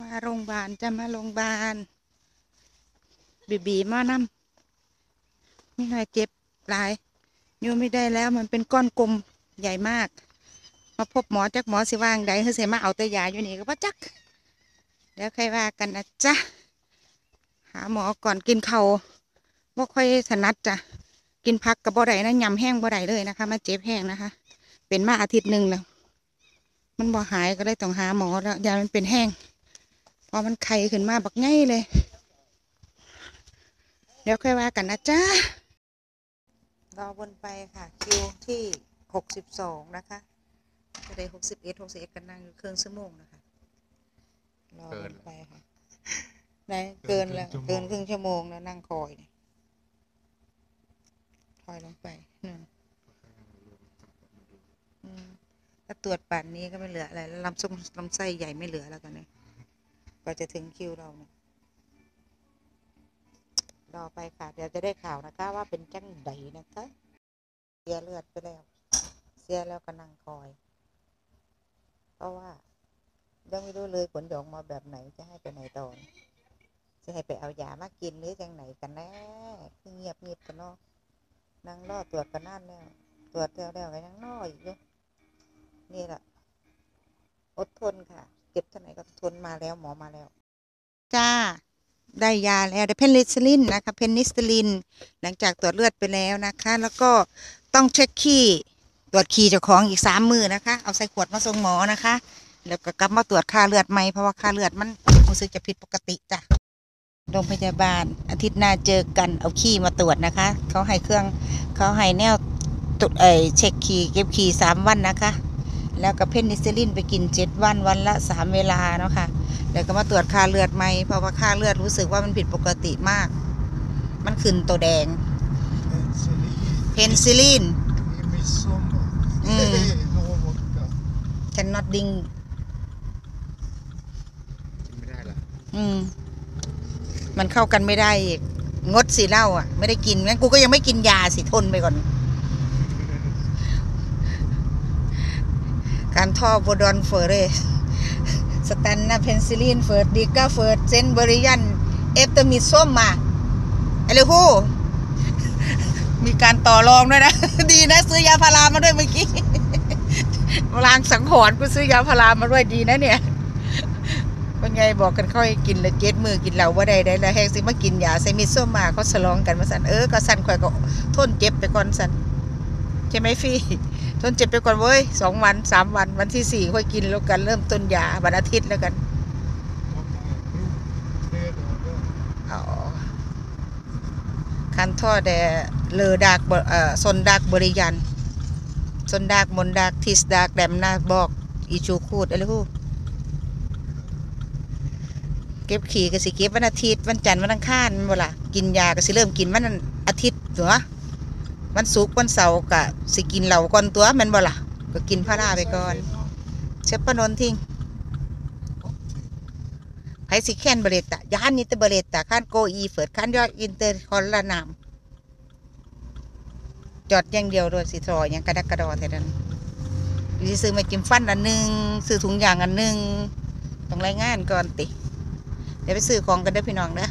มาโรงพยาบาลจะมาโรงพยาบาลบีบีมานำนี่น่อยเจ็บหลายอยู่ไม่ได้แล้วมันเป็นก้อนกลมใหญ่มาก มาพบหมอจักหมอสิว่างใดเฮ้ยเสียมาเอาแต่ยาอยู่นี่ก็บ่จักเดี๋ยวใครว่ากันนะจ๊ะหาหมอก่อนกินเขาวบ่ค่อยถนัดจ้ะกินพักกับบ่ได้นะยำแห้งบ่ได้เลยนะคะ มาเจ็บแห้งนะคะ เป็นมาอาทิตย์หนึ่งแล้วมันบ่หายก็เลยต้องหาหมอแล้วยามันเป็นแห้ง พอมันไข้ขึ้นมาบักง่ายเลย เดี๋ยวค่อยว่ากันนะจ๊ะรอวนไปค่ะ คิวที่หกสิบสองนะคะจะได้หกสิบเอ็ดหกสิบเอ็ดกันนั่งอยู่ครึ่งชั่วโมงนะคะรอวนไปค่ะไหนเกินแล้วเกิเกินนคครึ่รึ่งงชั่ชั่ววโมโมงงแล้วนั่งคอยเนี่ยคอยลงไปนั่นอืมถ้าตรวจป่านนี้ก็ไม่เหลืออะไรแล้วลำส้มลำไส้ใหญ่ไม่เหลือแล้วตอนนี้ก ว่าจะถึงคิวเราเนี่ยรอไปค่ะ เดี๋ยวจะได้ข่าวนะคะ ว่าเป็นจังไดนะคะ เสียเลือดไปแล้ว เสียแล้วก็นั่งคอย เพราะว่า ยังไม่รู้เลยผลจะออกมาแบบไหนจะให้ไปไหนต่อจะให้ไปเอายามากินหรือจังไหนกันแน่เงียบเงียบกันเนาะนั่งรอตรวจกันนั่นแล้วตรวจแล้วแล้วก็ยังนออีกอยู่นี่แหละอดทนาไหร่ก็ทนมาแล้วหมอมาแล้ว จ้า ได้ยาแล้วได้เพนิซิลินนะคะเพนิซิลิน หลังจากตรวจเลือดไปแล้วนะคะ แล้วก็ต้องเช็คขี้ตรวจขี้เจ้าของอีกสามมือนะคะ เอาใส่ขวดมาส่งหมอนะคะ แล้วก็กลับมาตรวจค่าเลือดใหมเพราะว่าค่าเลือดมันรู้สึกจะผิดปกติจ้ะโรงพยาบาล อาทิตย์หน้าเจอกันเอาขี้มาตรวจนะคะเขาให้เครื่องเขาให้แนวตรวจเอเช็คขี้เก็บขี้สามวันนะคะ แล้วก็เพนิซิลินไปกินเจ็ดวันวันละสามเวลาเนาะค่ะแล้วก็มาตรวจค่าเลือดใหม่เพราะว่าค่าเลือดรู้สึกว่ามันผิดปกติมาก มันขึ้นตัวแดง เพนซิลิน i midsommar. Mm. Någon vodka. cannot drink กินไม่ได้เหรออืม มันเข้ากันไม่ได้อีกงดสิเหล้าอะ ไม่ได้กินงั้นกูก็ยังไม่กินยาสิทนไปก่อน การท่อโบดอนเฟอร์เรสแตนนาเพนซิลินเฟิร์ดดิก้าเฟิร์ดเซนเบริยัน เอฟเตอร์มิดส้มมาอะไรฮู้มีการต่อรองด้วยนะ ดีนะ ซื้อยาพารามาด้วยเมื่อกี้ลางสังหรณ์กูซื้อยาพารามาด้วยดีนะเนี่ยเป็นไงบอกกันค่อยกินละเจ็ดมือกินเหล้าว่าใดได้แล้วแหกสิมากินยาใส่มิดส้มมาเขาสลองกันมาสันเออก็สันข่อยก็ทนเจ็บไปก่อนสัน ใช่ไหมฟี่ทนเจ็บไปก่อนเว้ยสองวันสามวัน วันที่สี่ค่อยกินแล้วกันเริ่มต้นยาวันอาทิตย์แล้วกันอ๋อคันท่อแดเลอดากบเอ่อซนดากบริยันซนดากมนดากทิสดากแดมนาบอกอีชูคูดอะไรฮู้เก็บขี่ก็สิเก็บวันอาทิตย์วันจันทร์วันอังคารม่นบ่ล่ะกินยาก็สิเริ่มกินวันอาทิตย์ตัว วันศุกร์วันเสาร์ก็สิกินเหล้าก่อนตัวแม่นบ่ล่ะ ก็กินพาราไปก่อนเชฟปนนทิ้งไผสิแคนเบรตะยานนิตเบรตะขั้นโกอีเฟิดขั้นยอดอินเตอร์คอลละนามจอดอย่างเดียวโดยสิทรอย่างกระดักกระดอแท่นั้นสิซื้อมาจิ้มฟันอันหนึ่งซื้อถุงยางอันหนึ่งต้องรายงานก่อนติ เดี๋ยวไปซื้อของกันเด้อพี่น้องเด้อ